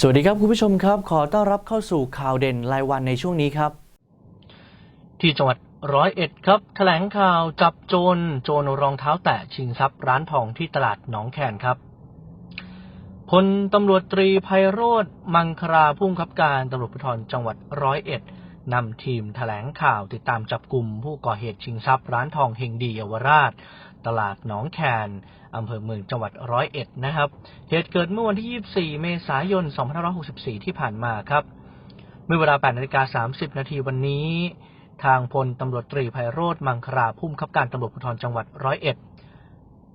สวัสดีครับคุณผู้ชมครับ ขอต้อนรับเข้าสู่ข่าวเด่นรายวันในช่วงนี้ครับ ที่จังหวัดร้อยเอ็ดครับ แถลงข่าวจับโจรโจรรองเท้าแตะชิงทรัพย์ร้านทองที่ตลาดหนองแคนครับพลตำรวจตรีไพโรธมังคราผู้กำกับการตำรวจภูธรจังหวัดร้อยเอ็ดนำทีมแถลงข่าวติดตามจับกลุ่มผู้ก่อเหตุชิงทรัพย์ร้านทองเฮงดีเยาวราช ตลาดหนองแคนอำเภอเมืองจังหวัดร้อยเอ็ดนะครับ เหตุเกิดเมื่อวันที่ 24 เมษายน 2564 ที่ผ่านมาครับ เมื่อเวลา8นาฬิกา30 นาทีวันนี้ ทางพลตำรวจตรีไพโรธมังคราผู้บังคับการตำรวจภูธรจังหวัดร้อยเอ็ด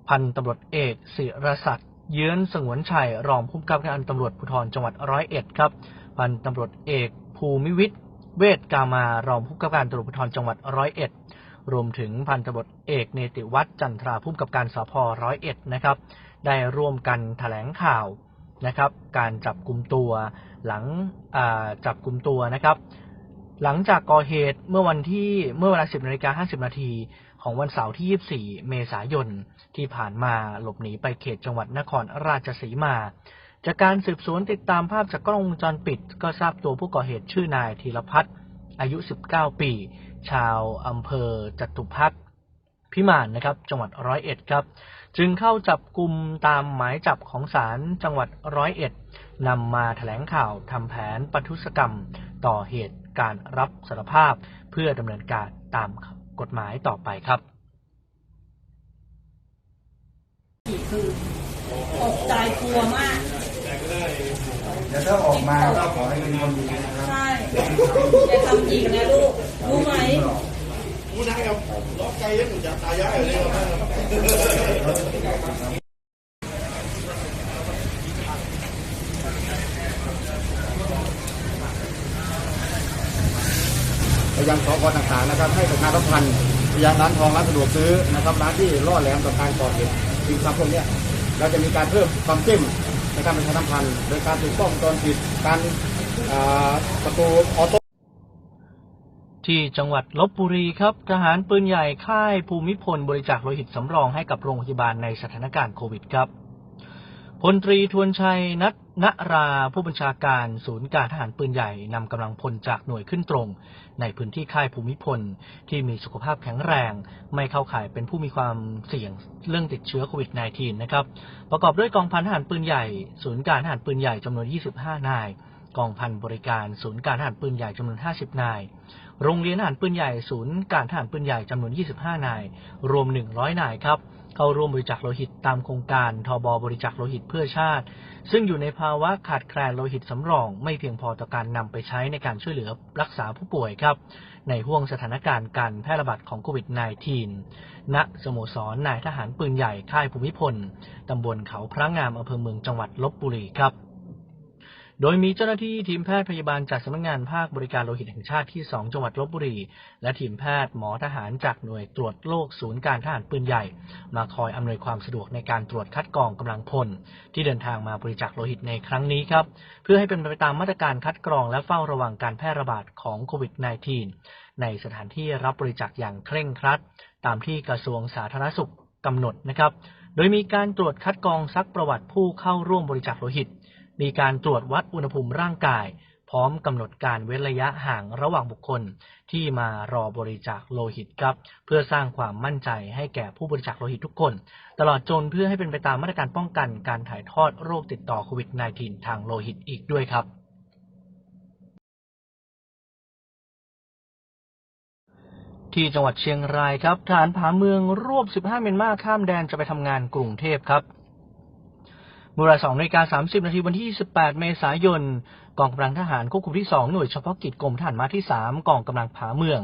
พันตำรวจเอกศิรศักดิ์เยื้อนสงวนชัยรองผู้กำกับการตำรวจภูธรจังหวัดร้อยเอ็ดครับ พันตำรวจเอกภูมิวิทย์เวทกามารองผู้กำกับการตำรวจภูธรจังหวัดร้อยเอ็ด รวมถึงพันตำรวจเอกเนติวัฒน์จันทราผู้กำกับการสพร้อยเอ็ดนะครับ ได้ร่วมกันแถลงข่าวนะครับ การจับกลุ่มตัวหลังจับกลุ่มตัวนะครับ หลังจากก่อเหตุเมื่อวันที่เมื่อเวลา 10นาฬิกา50 นาทีของวันเสาร์ที่ 24 เมษายนที่ผ่านมาหลบหนีไปเขตจังหวัดนครราชสีมา จากการสืบสวนติดตามภาพจากกล้องวงจรปิด ก็ทราบตัวผู้ก่อเหตุชื่อนายธีรพัฒน์ อายุ 19 ปี ชาวอำเภอจตุพักพิมานนะครับ จังหวัดร้อยเอ็ดครับ จึงเข้าจับกลุ่มตามหมายจับของศาลจังหวัดร้อยเอ็ดนำมาแถลงข่าวทำแผนปทุศกรรมต่อเหตุการรับสารภาพเพื่อดำเนินการตามกฎหมายต่อไปครับคือตกใจกลัวมากเดี๋ยวถ้าออกมาก็ขอให้เป็นคนดีนะครับใช่ อย่าทำอีกนะลูก รู้ไหมกูไปยังสพต่างๆนะครับ ให้ประชาสัมพันธ์ไปยังร้านทองร้านสะดวกซื้อนะครับร้านที่ล่อแหลมต่อการก่อเหตุสิ่งทำพวกนี้เราจะมีการเพิ่มความเข้มในการประชาสัมพันธ์โดยการติดกล้องวงจรปิดการ ประตูออโต้ที่จังหวัดลบบุรีครับทหารปืนใหญ่ค่ายภูมิพลบริจาคโลหิตสำรองให้กับโรงพยาบาลในสถานการณ์โควิดครับพลตรีทวนชัยนัทณราผู้บัญชาการศูนย์การทหารปืนใหญ่นำกำลังพลจากหน่วยขึ้นตรง ในพื้นที่ค่ายภูมิพล ที่มีสุขภาพแข็งแรง ไม่เข้าข่ายเป็นผู้มีความเสี่ยงเรื่องติดเชื้อโควิด -19 นะครับ ประกอบด้วยกองพันทหารปืนใหญ่ ศูนย์การทหารปืนใหญ่จำนวน 25 นาย กองพันบริการศูนย์การทหารปืนใหญ่จำนวน 50 นาย โรงเรียนทหารปืนใหญ่ศูนย์การทหารปืนใหญ่จำนวน 25 นาย รวม 100 นายครับ เข้าร่วมบริจาคโลหิตตามโครงการทบบบริจาคโลหิตเพื่อชาติ ซึ่งอยู่ในภาวะขาดแคลนโลหิตสำรอง ไม่เพียงพอต่อการนำไปใช้ในการช่วยเหลือรักษาผู้ป่วยครับ ในห่วงสถานการณ์การแพร่ระบาดของโควิด -19 ณสโมสรนายทหารปืนใหญ่ค่ายภูมิพลตำบลเขาพระงามอำเภอเมืองจังหวัดลบบุรีครับ โดยมีเจ้าหน้าที่ทีมแพทย์พยาบาลจากสำนักงานภาคบริการโลหิตแห่งชาติที่ 2 จังหวัดลบบุรี และทีมแพทย์หมอทหารจากหน่วยตรวจโรคศูนย์การทหารปืนใหญ่ มาคอยอำนวยความสะดวกในการตรวจคัดกรองกำลังพล ที่เดินทางมาบริจาคโลหิตในครั้งนี้ครับ เพื่อให้เป็นไปตามมาตรการคัดกรองและเฝ้าระวังการแพร่ระบาดของโควิด -19 ในสถานที่รับบริจาคอย่างเคร่งครัด ตามที่กระทรวงสาธารณสุขกำหนดนะครับ โดยมีการตรวจคัดกรองซักประวัติผู้เข้าร่วมบริจาคโลหิต มีการตรวจวัดอุณหภูมิร่างกาย พร้อมกำหนดการเว้นระยะห่างระหว่างบุคคลที่มารอบริจาคโลหิตครับ เพื่อสร้างความมั่นใจให้แก่ผู้บริจาคโลหิตทุกคน ตลอดจนเพื่อให้เป็นไปตามมาตรการป้องกันการถ่ายทอดโรคติดต่อโควิด -19 ทางโลหิตอีกด้วยครับที่จังหวัดเชียงรายครับทหารผาเมืองรวบ 15 เมียนมาข้ามแดนจะไปทำงานกรุงเทพครับ เวลา2นาฬิกา30 นาทีวันที่ 28 เมษายน กองกำลังทหารควบคุมที่ 2 หน่วยเฉพาะกิจกรมทหารมาที่ 3 กองกำลังผาเมือง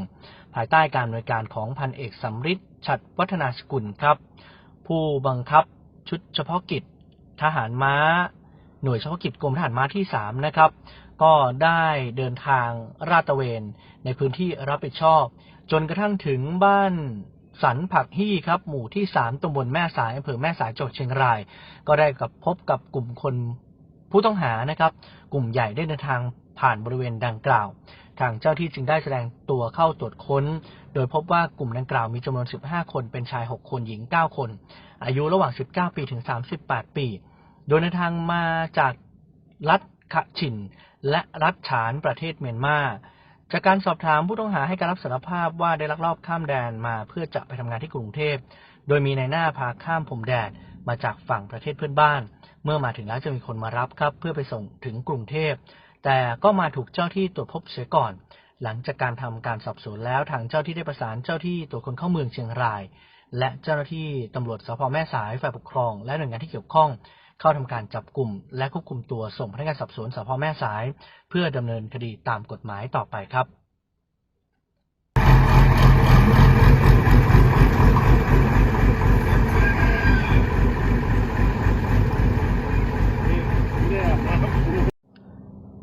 ภายใต้การบริการของพันเอกสำริดฉัดวัฒนาสกุลครับ ผู้บังคับชุดเฉพาะกิจทหารม้า หน่วยเฉพาะกิจกรมทหารม้าที่ 3 นะครับ ก็ได้เดินทางราดตระเวนในพื้นที่รับผิดชอบ จนกระทั่งถึงบ้าน สันผักฮี่ครับหมู่ที่3ตำบลแม่สายอำเภอแม่สายจังหวัดเชียงราย ก็ได้กับพบกับกลุ่มคนผู้ต้องหานะครับ กลุ่มใหญ่ได้เดินทางผ่านบริเวณดังกล่าว ทางเจ้าที่จึงได้แสดงตัวเข้าตรวจค้น โดยพบว่ากลุ่มดังกล่าวมีจำนวน 15 คนเป็นชาย 6 คนหญิง 9 คน อายุระหว่าง 19 ปีถึง 38 ปี โดยเดินทางมาจากรัฐขะชิน และรัฐฉานประเทศเมียนมา จากการสอบถามผู้ต้องหาให้การรับสารภาพว่าได้ลักลอบข้ามแดนมาเพื่อจะไปทำงานที่กรุงเทพ โดยมีนายหน้าพาข้ามพรมแดนมาจากฝั่งประเทศเพื่อนบ้าน เมื่อมาถึงแล้วจะมีคนมารับครับ เพื่อไปส่งถึงกรุงเทพ แต่ก็มาถูกเจ้าที่ตรวจพบเสียก่อน หลังจากการทำการสอบสวนแล้วทางเจ้าที่ได้ประสานเจ้าที่ตรวจคนเข้าเมืองเชียงราย และเจ้าหน้าที่ตำรวจสพแม่สายฝ่ายปกครอง และหน่วยงานที่เกี่ยวข้อง เข้าทำการจับกลุ่ม และควบคุมตัวส่งพนักงานสอบสวนสพแม่สาย เพื่อดำเนินคดีตามกฎหมายต่อไปครับ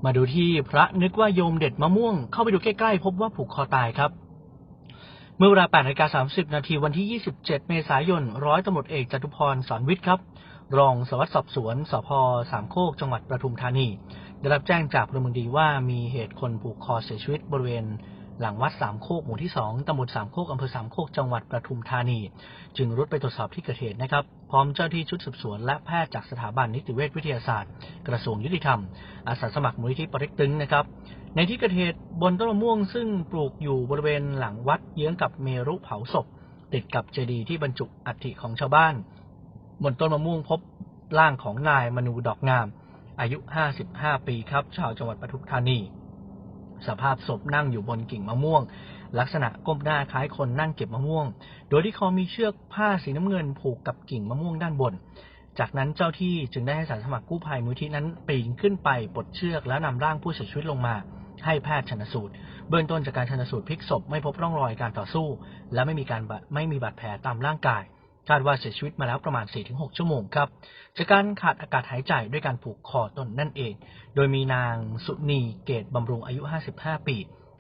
มาดูที่พระนึกว่าโยมเด็ดมะม่วง เข้าไปดูใกล้ๆ พบว่าผูกคอตายครับ เมื่อเวลา8นาฬิกา30 นาทีวันที่ 27 เมษายน ร้อยตำรวจเอกจตุพรสอนวิทย์ครับ รองสวัสดิ์สอบสวนสพสามโคกจังหวัดปทุมธานี ได้รับแจ้งจากพลเมืองดีว่ามีเหตุคนผูกคอเสียชีวิตบริเวณหลังวัดสามโคกหมู่ที่2ตำบลสามโคกอำเภอสามโคกจังหวัดปทุมธานี จึงรุดไปตรวจสอบที่เกิดเหตุนะครับ พร้อมเจ้าที่ชุดสืบสวนและแพทย์จากสถาบันนิติเวชวิทยาศาสตร์ กระทรวงยุติธรรม อาสาสมัครมูลนิธิปริกตึงนะครับ ในที่เกิดเหตุบนต้นมะม่วงซึ่งปลูกอยู่บริเวณหลังวัดเยื้องกับเมรุเผาศพ ติดกับเจดีย์ที่บรรจุอัฐิของชาวบ้าน บนต้นมะม่วงพบร่างของนายมนูดอกงาม อายุ 55 ปีครับ ชาวจังหวัดปทุมธานี สภาพศพนั่งอยู่บนกิ่งมะม่วง ลักษณะก้มหน้าคล้ายคนนั่งเก็บมะม่วง โดยที่คอมีเชือกผ้าสีน้ำเงินผูกกับกิ่งมะม่วงด้านบน จากนั้นเจ้าที่จึงได้ให้สารสมัครกู้ภัยมูลที่นั้นปีนขึ้นไปปลดเชือกแล้วนำร่างผู้เสียชีวิตลงมาให้แพทย์ชนสูตร เบื้องต้นจากการชนสูตรพลิกศพไม่พบร่องรอยการต่อสู้ และไม่มีการไม่มีบาดแผลตามร่างกาย คาดว่าเสียชีวิตมาแล้วประมาณ 4-6 ชั่วโมงครับจากการขาดอากาศหายใจด้วยการผูกคอตนนั่นเอง โดยมีนางสุนีเกตบำรุงอายุ 55 ปี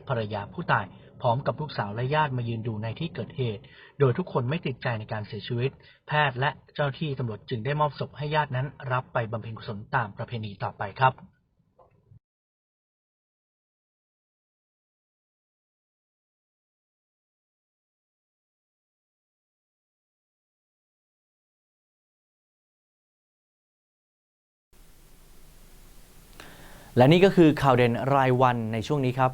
ภรรยาผู้ตายพร้อมกับลูกสาวและญาติมายืนดูในที่เกิดเหตุ โดยทุกคนไม่ติดใจในการเสียชีวิต แพทย์และเจ้าที่ตำรวจจึงได้มอบศพให้ญาตินั้นรับไปบำเพ็ญกุศลตามประเพณีต่อไปครับ และนี่ก็คือข่าวเด่นรายวันในช่วงนี้ครับ